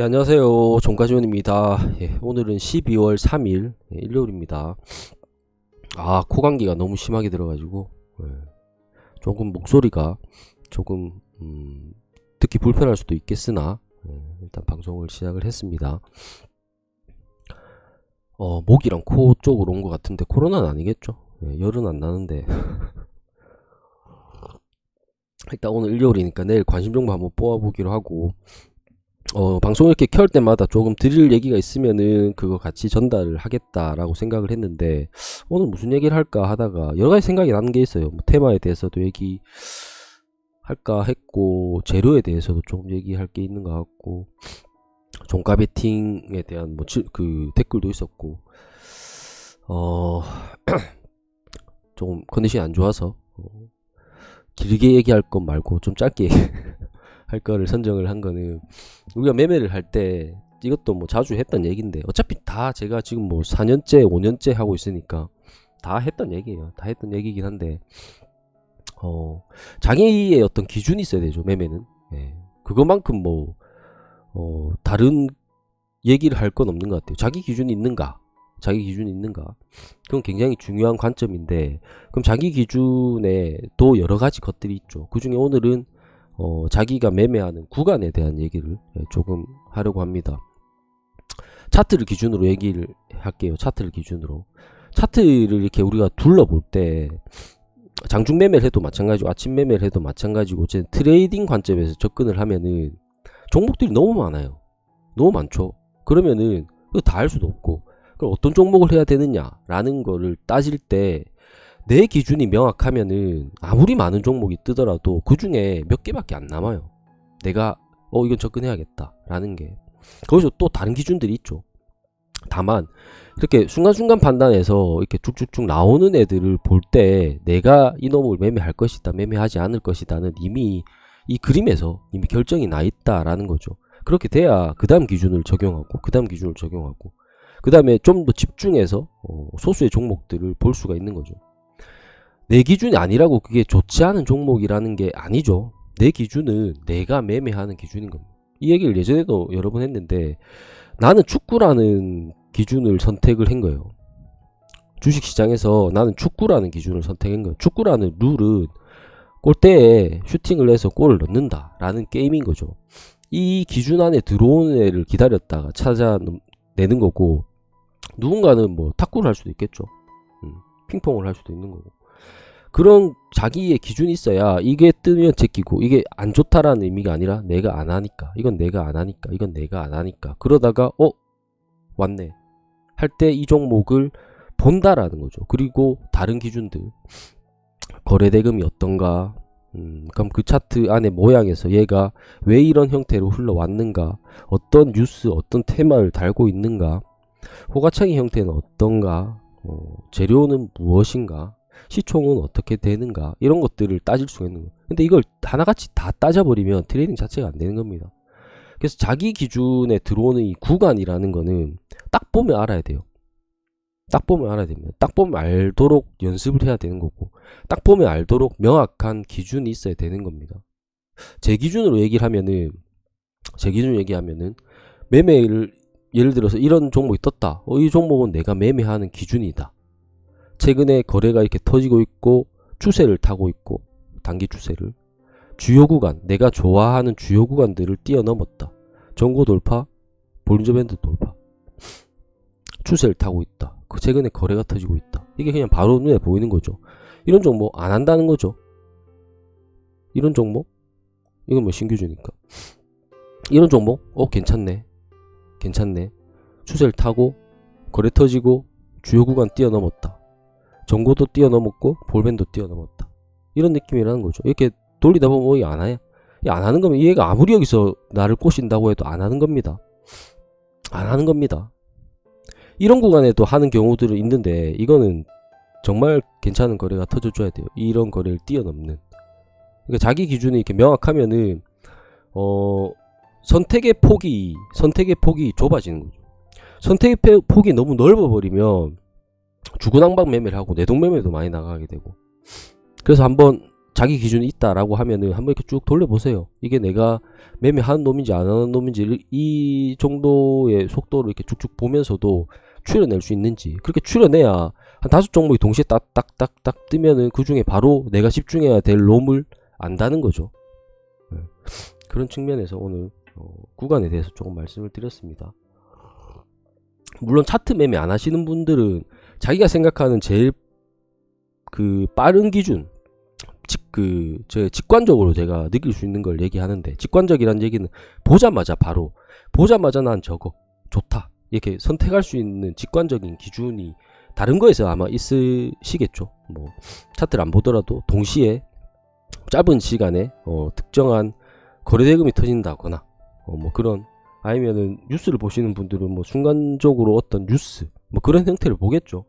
예, 안녕하세요. 종가지원입니다. 예, 오늘은 12월 3일 예, 일요일입니다. 아, 코감기가 너무 심하게 들어가지고 예, 조금 목소리가 조금 음, 듣기 불편할 수도 있겠으나 예, 일단 방송을 시작을 했습니다. 어, 목이랑 코 쪽으로 온 것 같은데 코로나는 아니겠죠? 예, 열은 안 나는데 일단 오늘 일요일이니까 내일 관심 정보 한번 뽑아보기로 하고 어, 방송 이렇게 켤 때마다 조금 드릴 얘기가 있으면은 그거 같이 전달을 하겠다라고 생각을 했는데 오늘 무슨 얘기를 할까 하다가 여러 가지 생각이 나는 게 있어요. 뭐 테마에 대해서도 얘기 할까 했고 재료에 대해서도 조금 얘기할 게 있는 것 같고 종가 베팅에 대한 뭐 그 댓글도 있었고 어 조금 컨디션이 안 좋아서 어, 길게 얘기할 것 말고 좀 짧게 할 거를 선정을 한 거는 우리가 매매를 할 때 이것도 뭐 자주 했던 얘기인데 어차피 다 제가 지금 뭐 4년째 5년째 하고 있으니까 다 했던 얘기예요. 다 했던 얘기긴 한데 어 자기의 어떤 기준이 있어야 되죠 매매는. 예. 그것만큼 뭐 어, 다른 얘기를 할 건 없는 것 같아요. 자기 기준이 있는가? 자기 기준이 있는가? 그건 굉장히 중요한 관점인데 그럼 자기 기준에 또 여러 가지 것들이 있죠. 그 중에 오늘은 어, 자기가 매매하는 구간에 대한 얘기를 예, 조금 하려고 합니다. 차트를 기준으로 얘기를 할게요. 차트를 기준으로. 차트를 이렇게 우리가 둘러볼 때 장중 매매를 해도 마찬가지고 아침 매매를 해도 마찬가지고 제 트레이딩 관점에서 접근을 하면은 종목들이 너무 많아요. 너무 많죠. 그러면은 그거 다 할 수도 없고 그럼 어떤 종목을 해야 되느냐라는 거를 따질 때 내 기준이 명확하면은 아무리 많은 종목이 뜨더라도 그 중에 몇 개밖에 안 남아요. 내가 어 이건 접근해야겠다라는 게 거기서 또 다른 기준들이 있죠. 다만 이렇게 순간순간 판단해서 이렇게 쭉쭉쭉 나오는 애들을 볼 때 내가 이 놈을 매매할 것이다, 매매하지 않을 것이다는 이미 이 그림에서 이미 결정이 나 있다라는 거죠. 그렇게 돼야 그 다음 기준을 적용하고 그 다음 기준을 적용하고 그 다음에 좀 더 집중해서 어, 소수의 종목들을 볼 수가 있는 거죠. 내 기준이 아니라고 그게 좋지 않은 종목이라는 게 아니죠. 내 기준은 내가 매매하는 기준인 겁니다. 이 얘기를 예전에도 여러 번 했는데 나는 축구라는 기준을 선택을 한 거예요. 주식 시장에서 나는 축구라는 기준을 선택한 거예요. 축구라는 룰은 골대에 슈팅을 해서 골을 넣는다라는 게임인 거죠. 이 기준 안에 들어오는 애를 기다렸다가 찾아내는 거고 누군가는 뭐 탁구를 할 수도 있겠죠. 음, 핑퐁을 할 수도 있는 거고. 그런 자기의 기준이 있어야 이게 뜨면 제끼고 이게 안 좋다라는 의미가 아니라 내가 안 하니까 이건 내가 안 하니까 이건 내가 안 하니까. 그러다가 어 왔네. 할 때 이 종목을 본다라는 거죠. 그리고 다른 기준들. 거래 대금이 어떤가 음, 그럼 그 차트 안에 모양에서 얘가 왜 이런 형태로 흘러왔는가 어떤 뉴스 어떤 테마를 달고 있는가 호가창의 형태는 어떤가 어, 재료는 무엇인가 시총은 어떻게 되는가 이런 것들을 따질 수가 있는 거예요. 근데 이걸 하나같이 다 따져버리면 트레이딩 자체가 안 되는 겁니다. 그래서 자기 기준에 들어오는 이 구간이라는 거는 딱 보면 알아야 돼요. 딱 보면 알아야 됩니다. 딱 보면 알도록 연습을 해야 되는 거고, 딱 보면 알도록 명확한 기준이 있어야 되는 겁니다. 제 기준으로 얘기를 하면은, 제 기준 얘기하면은, 매매를, 예를 들어서 이런 종목이 떴다. 어, 이 종목은 내가 매매하는 기준이다. 최근에 거래가 이렇게 터지고 있고 추세를 타고 있고 단기 추세를 주요 구간 내가 좋아하는 주요 구간들을 뛰어넘었다. 전고 돌파, 볼린저 밴드 돌파. 추세를 타고 있다. 그 최근에 거래가 터지고 있다. 이게 그냥 바로 눈에 보이는 거죠. 이런 종목 안 한다는 거죠. 이런 종목? 이건 뭐 신규주니까. 이런 종목? 어, 괜찮네. 괜찮네. 추세를 타고 거래 터지고 주요 구간 뛰어넘었다. 전고도 뛰어넘었고 볼벤도 뛰어넘었다. 이런 느낌이라는 거죠. 이렇게 돌리다 보면 뭐안 해. 안 하는 거면 얘가 아무리 여기서 나를 꼬신다고 해도 안 하는 겁니다. 안 하는 겁니다. 이런 구간에도 하는 경우들은 있는데 이거는 정말 괜찮은 거래가 터져줘야 돼요. 이런 거래를 뛰어넘는. 그러니까 자기 기준이 이렇게 명확하면은 어 선택의 폭이 선택의 폭이 좁아지는 거죠. 선택의 폭이 너무 넓어버리면 주구낭방 매매를 하고 내동 매매도 많이 나가게 되고 그래서 한번 자기 기준이 있다라고 하면은 한번 이렇게 쭉 돌려보세요. 이게 내가 매매하는 놈인지 안 하는 놈인지 이 정도의 속도를 이렇게 쭉쭉 보면서도 추려낼 수 있는지 그렇게 추려내야 한 다섯 종목이 동시에 딱딱딱딱 뜨면은 그 중에 바로 내가 집중해야 될 놈을 안다는 거죠. 네. 그런 측면에서 오늘 어, 구간에 대해서 조금 말씀을 드렸습니다. 물론 차트 매매 안 하시는 분들은 자기가 생각하는 제일 그 빠른 기준 그제 직관적으로 제가 느낄 수 있는 걸 얘기하는데 직관적이란 얘기는 보자마자 바로 보자마자 난 저거 좋다 이렇게 선택할 수 있는 직관적인 기준이 다른 거에서 아마 있으시겠죠. 뭐 차트를 안 보더라도 동시에 짧은 시간에 어, 특정한 거래 대금이 터진다거나 어, 뭐 그런 아니면은 뉴스를 보시는 분들은 뭐 순간적으로 어떤 뉴스 뭐 그런 형태를 보겠죠.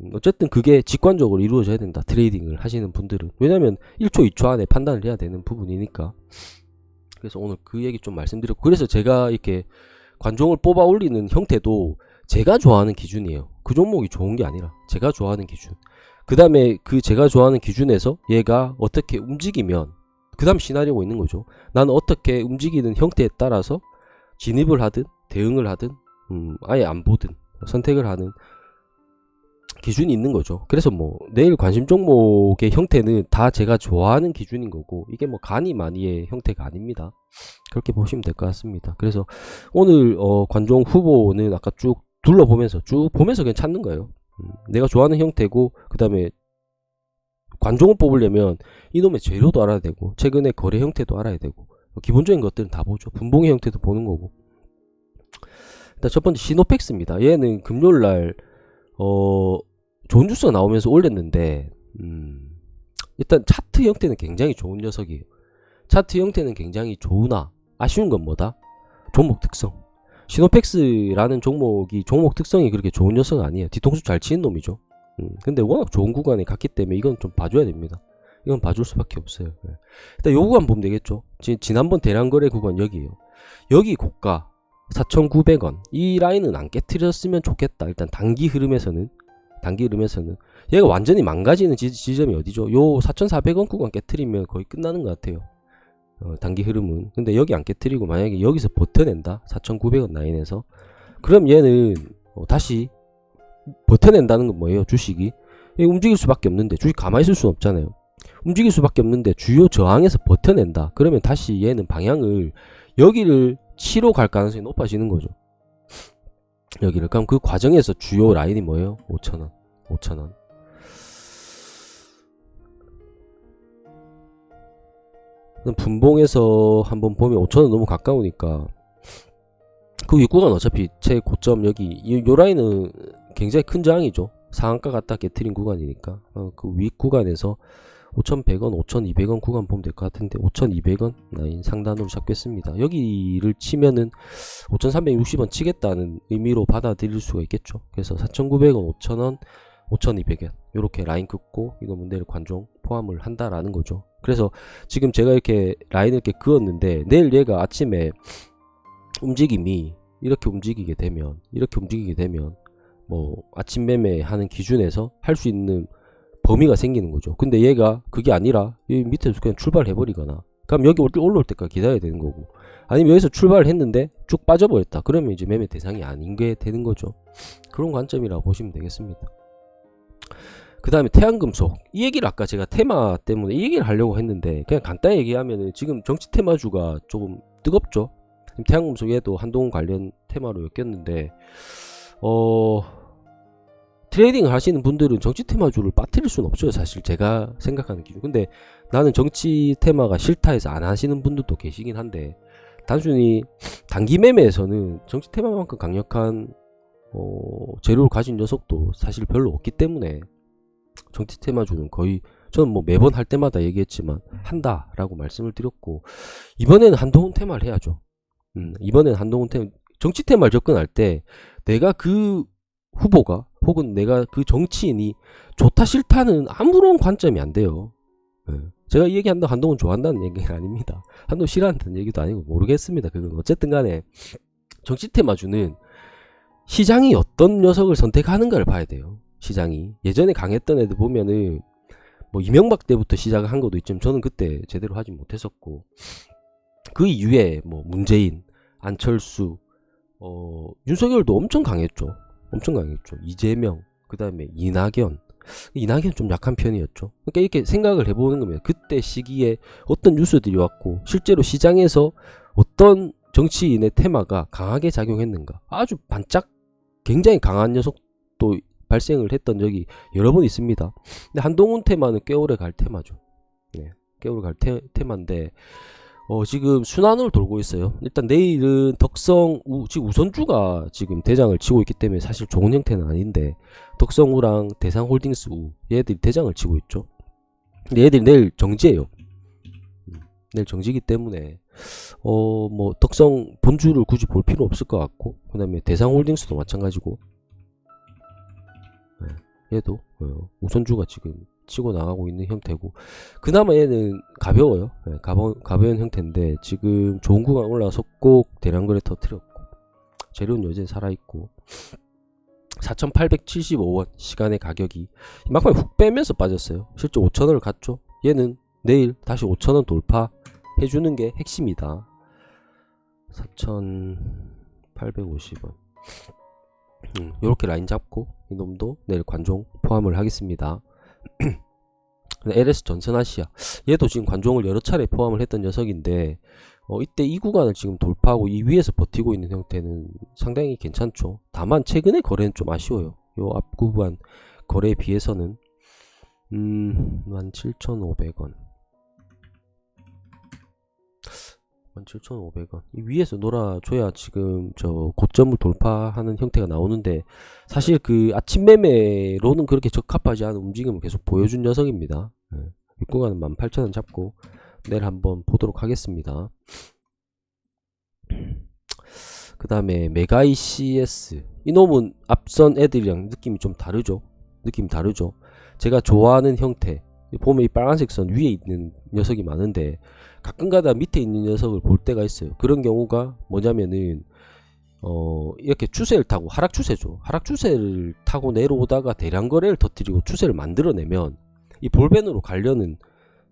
음, 어쨌든 그게 직관적으로 이루어져야 된다. 트레이딩을 하시는 분들은. 왜냐면 1초, 2초 안에 판단을 해야 되는 부분이니까. 그래서 오늘 그 얘기 좀 말씀드렸고. 그래서 제가 이렇게 관종을 뽑아 올리는 형태도 제가 좋아하는 기준이에요. 그 종목이 좋은 게 아니라 제가 좋아하는 기준. 그 다음에 그 제가 좋아하는 기준에서 얘가 어떻게 움직이면 그 다음 시나리오가 있는 거죠. 나는 어떻게 움직이는 형태에 따라서 진입을 하든 대응을 하든 음, 아예 안 보든 선택을 하는 기준이 있는 거죠. 그래서 뭐 내일 관심 종목의 형태는 다 제가 좋아하는 기준인 거고 이게 뭐 간이 많이의 형태가 아닙니다. 그렇게 보시면 될 것 같습니다. 그래서 오늘 어 관종 후보는 아까 쭉 둘러보면서 쭉 보면서 그냥 찾는 거예요. 음, 내가 좋아하는 형태고 그 다음에 관종을 뽑으려면 이놈의 재료도 알아야 되고 최근에 거래 형태도 알아야 되고 기본적인 것들은 다 보죠. 분봉의 형태도 보는 거고. 일단 첫 번째 시노펙스입니다. 얘는 금요일 날 어, 좋은 뉴스가 나오면서 올렸는데 음, 일단 차트 형태는 굉장히 좋은 녀석이에요. 차트 형태는 굉장히 좋으나 아쉬운 건 뭐다? 종목 특성. 시노펙스라는 종목이 종목 특성이 그렇게 좋은 녀석은 아니에요. 뒤통수 잘 치는 놈이죠. 음, 근데 워낙 좋은 구간에 갔기 때문에 이건 좀 봐줘야 됩니다. 이건 봐줄 수밖에 없어요. 네. 일단 요 구간 보면 되겠죠. 지, 지난번 대량거래 구간 여기에요. 여기 고가 4,900원. 이 라인은 안 깨트렸으면 좋겠다. 일단 단기 흐름에서는 단기 흐름에서는 얘가 완전히 망가지는 지, 지점이 어디죠? 요 4,400원 구간 깨트리면 거의 끝나는 것 같아요. 어, 단기 흐름은. 근데 여기 안 깨트리고 만약에 여기서 버텨낸다. 4,900원 라인에서. 그럼 얘는 어, 다시 버텨낸다는 건 뭐예요? 주식이. 얘 움직일 수밖에 없는데 주식 가만히 있을 수는 없잖아요. 움직일 수밖에 없는데 주요 저항에서 버텨낸다. 그러면 다시 얘는 방향을 여기를 치로 갈 가능성이 높아지는 거죠. 여기를. 그럼 그 과정에서 주요 라인이 뭐예요? 5,000원. 5,000원. 분봉에서 한번 보면 5,000원 너무 가까우니까 그 윗구간 어차피 최고점 여기 이, 요 라인은 굉장히 큰 저항이죠. 상한가 갖다 깨트린 구간이니까 어, 그 윗 구간에서 5,100원, 5,200원 구간 보면 될 것 같은데 5,200원 라인 상단으로 잡겠습니다. 여기를 치면은 5,360원 치겠다는 의미로 받아들일 수가 있겠죠. 그래서 4,900원, 5,000원, 5,200원 이렇게 라인 긋고 이놈은 내일 관종 포함을 한다라는 거죠. 그래서 지금 제가 이렇게 라인을 이렇게 그었는데 내일 얘가 아침에 움직임이 이렇게 움직이게 되면 이렇게 움직이게 되면 뭐 아침 매매하는 기준에서 할 수 있는 범위가 생기는 거죠. 근데 얘가 그게 아니라 이 밑에서 그냥 출발해 버리거나 그럼 여기 올라올 때까지 기다려야 되는 거고 아니면 여기서 출발을 했는데 쭉 빠져버렸다. 그러면 이제 매매 대상이 아닌 게 되는 거죠. 그런 관점이라고 보시면 되겠습니다. 그 다음에 태양금속 이 얘기를 아까 제가 테마 때문에 이 얘기를 하려고 했는데 그냥 간단히 얘기하면 지금 정치 테마주가 조금 뜨겁죠. 태양금속에도 한동훈 관련 테마로 엮였는데 어 트레이딩을 하시는 분들은 정치 테마주를 빠뜨릴 수는 없죠 사실 제가 생각하는 기준 근데 나는 정치 테마가 싫다 해서 안 하시는 분들도 계시긴 한데 단순히 단기 매매에서는 정치 테마만큼 강력한 어, 재료를 가진 녀석도 사실 별로 없기 때문에 정치 테마주는 거의 저는 뭐 매번 할 때마다 얘기했지만 한다라고 말씀을 드렸고 이번에는 한동훈 테마를 해야죠. 음, 이번에는 한동훈 테마 정치 테마를 접근할 때 내가 그 후보가 혹은 내가 그 정치인이 좋다 싫다는 아무런 관점이 안 돼요. 예. 제가 이 얘기한다 한동훈 좋아한다는 얘기가 아닙니다. 한동훈 싫어한다는 얘기도 아니고 모르겠습니다. 그건 어쨌든 간에 정치 테마주는 시장이 어떤 녀석을 선택하는가를 봐야 돼요. 시장이 예전에 강했던 애들 보면은 뭐 이명박 때부터 시작한 것도 있지만 저는 그때 제대로 하지 못했었고 그 이후에 뭐 문재인, 안철수, 어 윤석열도 엄청 강했죠. 엄청 강했죠. 이재명, 그 다음에 이낙연. 이낙연 좀 약한 편이었죠. 그러니까 이렇게 생각을 해보는 겁니다. 그때 시기에 어떤 뉴스들이 왔고 실제로 시장에서 어떤 정치인의 테마가 강하게 작용했는가. 아주 반짝 굉장히 강한 녀석도 발생을 했던 적이 여러 번 있습니다. 근데 한동훈 테마는 꽤 오래 갈 테마죠. 네, 꽤 오래 갈 테, 테마인데 어, 지금 순환으로 돌고 있어요. 일단 내일은 덕성 우, 지금 우선주가 지금 대장을 치고 있기 때문에 사실 좋은 형태는 아닌데 덕성우랑 대상홀딩스 우 얘들이 대장을 치고 있죠. 근데 얘들이 내일 정지예요. 음, 내일 정지기 때문에 어 뭐 덕성 본주를 굳이 볼 필요 없을 것 같고 그다음에 대상홀딩스도 마찬가지고 네, 얘도 어, 우선주가 지금 치고 나가고 있는 형태고. 그나마 얘는 가벼워요. 네, 가벼, 가벼운 형태인데 지금 좋은 구간 올라섰고 대량거래 터트렸고 재료는 여전히 살아있고 4,875원 시간의 가격이 막판에 훅 빼면서 빠졌어요. 실제 5,000원을 갔죠. 얘는 내일 다시 5,000원 돌파해주는 게 핵심이다. 4,850원. 음, 요렇게 라인 잡고 이놈도 내일 관종 포함을 하겠습니다 LS 전선 아시아 얘도 지금 관종을 여러 차례 포함을 했던 녀석인데 어, 이때 이 구간을 지금 돌파하고 이 위에서 버티고 있는 형태는 상당히 괜찮죠. 다만 최근에 거래는 좀 아쉬워요. 요 앞 구간 거래에 비해서는 음, 17,500원. 17,500원. 이 위에서 놀아줘야 지금 저 고점을 돌파하는 형태가 나오는데 사실 그 아침 매매로는 그렇게 적합하지 않은 움직임을 계속 보여준 녀석입니다. 네. 이 구간은 18,000원 잡고 내일 한번 보도록 하겠습니다. 그 다음에 메가이 CS 이놈은 앞선 애들이랑 느낌이 좀 다르죠. 느낌이 다르죠. 제가 좋아하는 형태 보면 이 빨간색 선 위에 있는 녀석이 많은데 가끔가다 밑에 있는 녀석을 볼 때가 있어요. 그런 경우가 뭐냐면은 어 이렇게 추세를 타고 하락 추세죠. 하락 추세를 타고 내려오다가 대량 거래를 터뜨리고 추세를 만들어내면 이 볼벤으로 가려는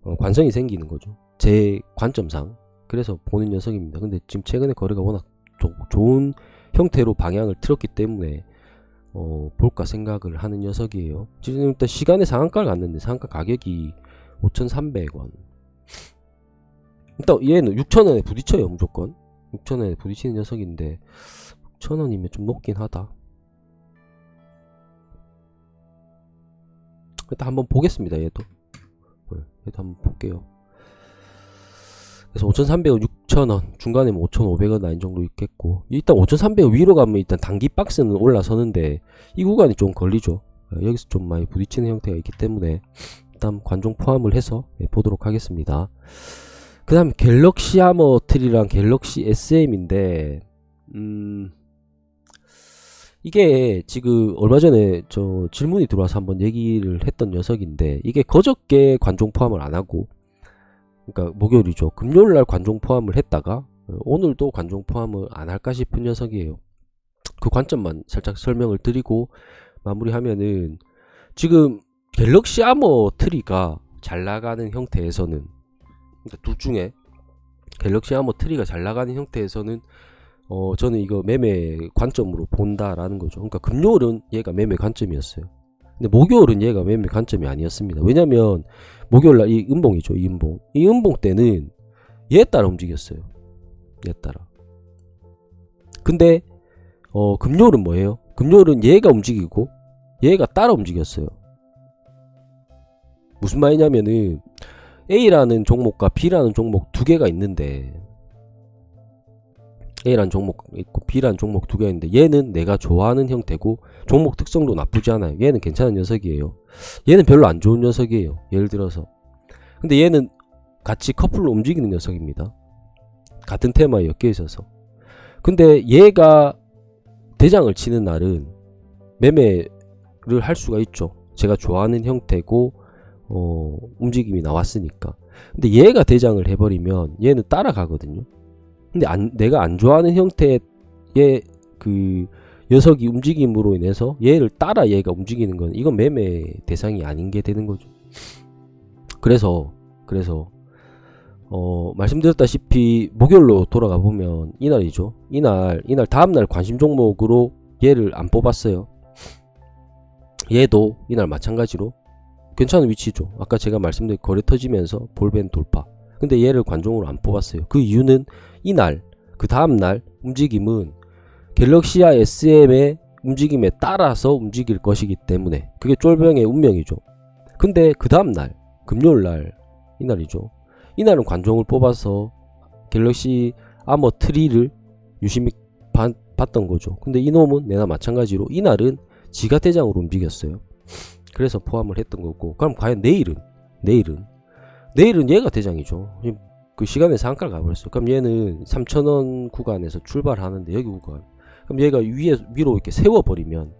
어, 관성이 생기는 거죠. 제 관점상 그래서 보는 녀석입니다. 근데 지금 최근에 거래가 워낙 조, 좋은 형태로 방향을 틀었기 때문에 어, 볼까 생각을 하는 녀석이에요. 지금 일단 시간에 상한가를 갔는데 상한가 가격이 5,300원. 일단 얘는 6,000원에 부딪혀요 무조건. 6,000원에 부딪히는 녀석인데 6,000원이면 좀 높긴 하다. 일단 한번 보겠습니다 얘도. 네, 얘도 한번 볼게요. 그래서 5,300원, 6,000원, 중간에 뭐 5,500원 라인 정도 있겠고 일단 5,300원 위로 가면 일단 단기 박스는 올라서는데 이 구간이 좀 걸리죠. 네, 여기서 좀 많이 부딪히는 형태가 있기 때문에 일단 관종 포함을 해서 네, 보도록 하겠습니다. 그 다음 갤럭시 아머 트리랑 갤럭시 SM인데 음 이게 지금 얼마 전에 저 질문이 들어와서 한번 얘기를 했던 녀석인데 이게 그저께 관종 포함을 안 하고 그러니까 목요일이죠 금요일 날 관종 포함을 했다가 어, 오늘도 관종 포함을 안 할까 싶은 녀석이에요 그 관점만 살짝 설명을 드리고 마무리하면은 지금 갤럭시 아머 트리가 잘 나가는 형태에서는 그러니까 둘 중에 갤럭시 아머 트리가 잘 나가는 형태에서는 어 저는 이거 매매 관점으로 본다라는 거죠. 그러니까 금요일은 얘가 매매 관점이었어요. 근데 목요일은 얘가 매매 관점이 아니었습니다. 왜냐면 목요일 날 이 음봉이죠. 이 음봉. 이 음봉 때는 얘 따라 움직였어요. 얘 따라. 근데 어 금요일은 뭐예요? 금요일은 얘가 움직이고 얘가 따라 움직였어요. 무슨 말이냐면은 A라는 종목과 B라는 종목 두 개가 있는데 A라는 종목 있고 B라는 종목 두 개가 있는데 얘는 내가 좋아하는 형태고 종목 특성도 나쁘지 않아요. 얘는 괜찮은 녀석이에요. 얘는 별로 안 좋은 녀석이에요. 예를 들어서. 근데 얘는 같이 커플로 움직이는 녀석입니다. 같은 테마에 엮여 있어서. 근데 얘가 대장을 치는 날은 매매를 할 수가 있죠. 제가 좋아하는 형태고 어, 움직임이 나왔으니까. 근데 얘가 대장을 해버리면 얘는 따라가거든요. 근데 안, 내가 안 좋아하는 형태의 그 녀석이 움직임으로 인해서 얘를 따라 얘가 움직이는 건 이건 매매 대상이 아닌 게 되는 거죠. 그래서 그래서 어 말씀드렸다시피 목요일로 돌아가 보면 이날이죠. 이날 이날 다음 날 관심 종목으로 얘를 안 뽑았어요. 얘도 이날 마찬가지로 괜찮은 위치죠. 아까 제가 말씀드린 거래 터지면서 볼벤 돌파. 근데 얘를 관종으로 안 뽑았어요. 그 이유는 이날 그 다음 날 움직임은 갤럭시아 SM의 움직임에 따라서 움직일 것이기 때문에 그게 쫄병의 운명이죠. 근데 그 다음 날 금요일 날 이날이죠. 이날은 관종을 뽑아서 갤럭시 아머 트리를 유심히 봐- 봤던 거죠. 근데 이놈은 내나 마찬가지로 이날은 지가 대장으로 움직였어요. 그래서 포함을 했던 거고. 그럼 과연 내일은? 내일은? 내일은 얘가 대장이죠. 그 시간에 상가를 가버렸어요. 그럼 얘는 3,000원 구간에서 출발하는데 여기 구간. 그럼 얘가 위에 위로 이렇게 세워버리면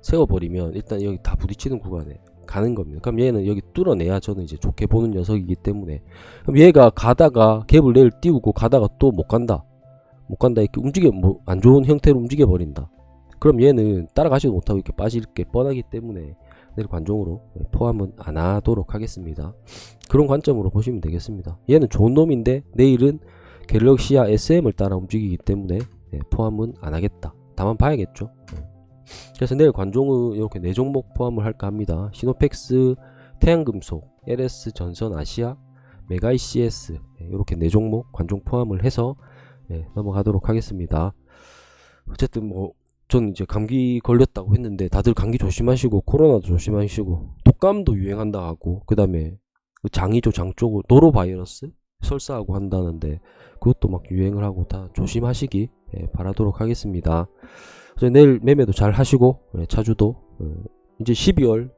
세워버리면 일단 여기 다 부딪히는 구간에 가는 겁니다. 그럼 얘는 여기 뚫어내야 저는 이제 좋게 보는 녀석이기 때문에 그럼 얘가 가다가 갭을 내일 띄우고 가다가 또 못 간다. 못 간다 이렇게 움직여 뭐 안 좋은 형태로 움직여 버린다. 그럼 얘는 따라가지도 못하고 이렇게 빠질 게 뻔하기 때문에 내일 관종으로 포함은 안 하도록 하겠습니다. 그런 관점으로 보시면 되겠습니다. 얘는 좋은 놈인데 내일은 갤럭시아 SM을 따라 움직이기 때문에 네, 포함은 안 하겠다. 다만 봐야겠죠. 네. 그래서 내일 관종은 이렇게 네 종목 포함을 할까 합니다. 시노펙스, 태양금속, LS 전선 아시아, 메가 ICS 이렇게 네 종목 관종 포함을 해서 네, 넘어가도록 하겠습니다. 어쨌든 뭐 전 이제 감기 걸렸다고 했는데 다들 감기 조심하시고 코로나도 조심하시고 독감도 유행한다 하고 그다음에 그 장이죠 장 쪽으로 노로바이러스 설사하고 한다는데 그것도 막 유행을 하고 다 조심하시기 예, 바라도록 하겠습니다. 내일 매매도 잘 하시고 예, 차주도 어, 이제 12월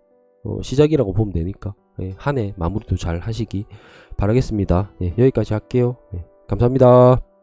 어, 시작이라고 보면 되니까 예, 한해 마무리도 잘 하시기 바라겠습니다. 예, 여기까지 할게요. 예, 감사합니다.